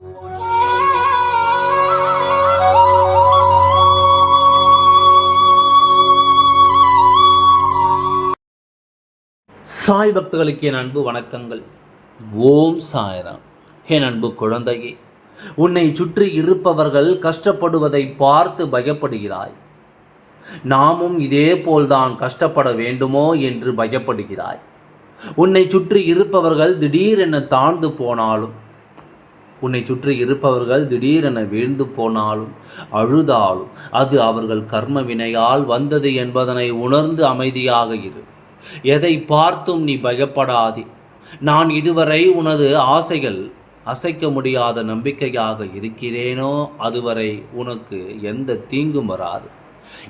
சாய் பக்தர்களுக்கு என் அன்பு வணக்கங்கள். ஓம் சாய்ராம். என் அன்பு குழந்தையே உன்னை சுற்றி இருப்பவர்கள் கஷ்டப்படுவதை பார்த்து பயப்படுகிறாய். நாமும் இதே போல்தான் கஷ்டப்பட வேண்டுமோ என்று பயப்படுகிறாய். உன்னை சுற்றி இருப்பவர்கள் திடீரென தாழ்ந்து போனாலும் உன்னை சுற்றி இருப்பவர்கள் திடீரென வீழ்ந்து போனாலும் அழுதாலும் அது அவர்கள் கர்ம வினையால் வந்தது என்பதனை உணர்ந்து அமைதியாக இரு. எதை பார்த்தும் நீ பயப்படாதே. நான் இதுவரை உனது ஆசைகள் அசைக்க முடியாத நம்பிக்கையாக இருக்கிறேனோ அதுவரை உனக்கு எந்த தீங்கும் வராது.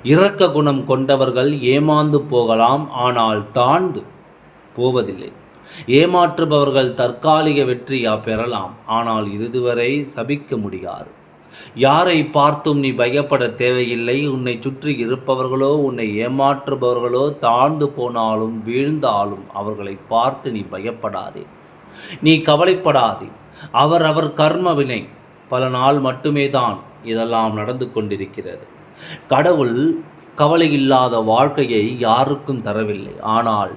இரக்க குணம் கொண்டவர்கள் ஏமாந்து போகலாம் ஆனால் தாழ்ந்து போவதில்லை. ஏமாற்றுபவர்கள் தற்காலிக வெற்றியா பெறலாம். ஆனால் இதுவரை சபிக்க முடியாது. யாரை பார்த்தும் நீ பயப்பட தேவையில்லை. உன்னை சுற்றி இருப்பவர்களோ உன்னை ஏமாற்றுபவர்களோ தாழ்ந்து போனாலும் வீழ்ந்தாலும் அவர்களை பார்த்து நீ பயப்படாதே. நீ கவலைப்படாதே. அவர் அவர் கர்மவினை பல நாள் மட்டுமே தான் இதெல்லாம் நடந்து கொண்டிருக்கிறது. கடவுள் கவலை இல்லாத வாழ்க்கையை யாருக்கும் தரவில்லை. ஆனால்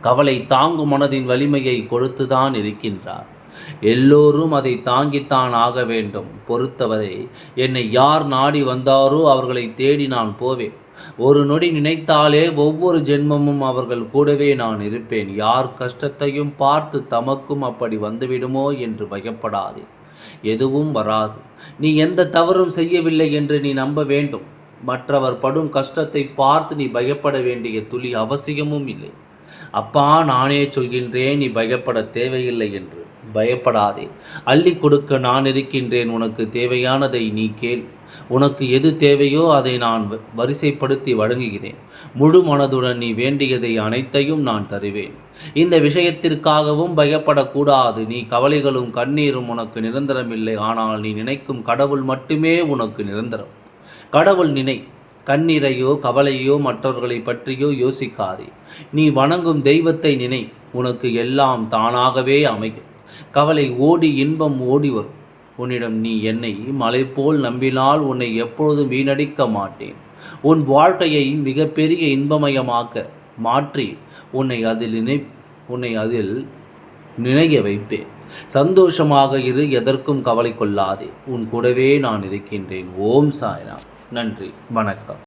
கவலை தாங்கும் மனதின் வலிமையை கொடுத்துதான் இருக்கின்றார். எல்லோரும் அதை தாங்கித்தான் ஆக வேண்டும். பொறுத்தவரை என்னை யார் நாடி வந்தாரோ அவர்களை தேடி நான் போவேன். ஒரு நொடி நினைத்தாலே ஒவ்வொரு ஜென்மமும் அவர்கள் கூடவே நான் இருப்பேன். யார் கஷ்டத்தையும் பார்த்து தமக்கும் அப்படி வந்துவிடுமோ என்று பயப்படாதே. எதுவும் வராது. நீ எந்த தவறும் செய்யவில்லை என்று நீ நம்ப வேண்டும். மற்றவர் படும் கஷ்டத்தை பார்த்து நீ பயப்பட வேண்டிய துளி அவசியமும் இல்லை. அப்பா நானே சொல்கின்றேன் நீ பயப்பட தேவையில்லை என்று. பயப்படாதே. அள்ளி கொடுக்க நான் இருக்கின்றேன் உனக்கு தேவையானதை நீ கேள். உனக்கு எது தேவையோ அதை நான் வரிசைப்படுத்தி வழங்குகிறேன். முழு மனதுடன் நீ வேண்டியதை அனைத்தையும் நான் தருவேன். இந்த விஷயத்திற்காகவும் பயப்படக்கூடாது. நீ கவலைகளும் கண்ணீரும் உனக்கு நிரந்தரமில்லை. ஆனால் நீ நினைக்கும் கடவுள் மட்டுமே உனக்கு நிரந்தரம். கடவுள் நினை. கண்ணீரையோ கவலையோ மற்றவர்களை பற்றியோ யோசிக்காதே. நீ வணங்கும் தெய்வத்தை நினை உனக்கு எல்லாம் தானாகவே அமையும். கவலை ஓடி இன்பம் ஓடி வரும். உன்னிடம் நீ என்னை மலை போல் நம்பினால் உன்னை எப்பொழுதும் வீணடிக்க மாட்டேன். உன் வாழ்க்கையை மிகப்பெரிய இன்பமயமாக்க மாற்றி உன்னை அதில் நினை உன்னை அதில் நினைய வைப்பேன். சந்தோஷமாக இரு எதற்கும் கவலை கொள்ளாதே. உன் கூடவே நான் இருக்கின்றேன். ஓம் சாய்ராம். நன்றி வணக்கம்.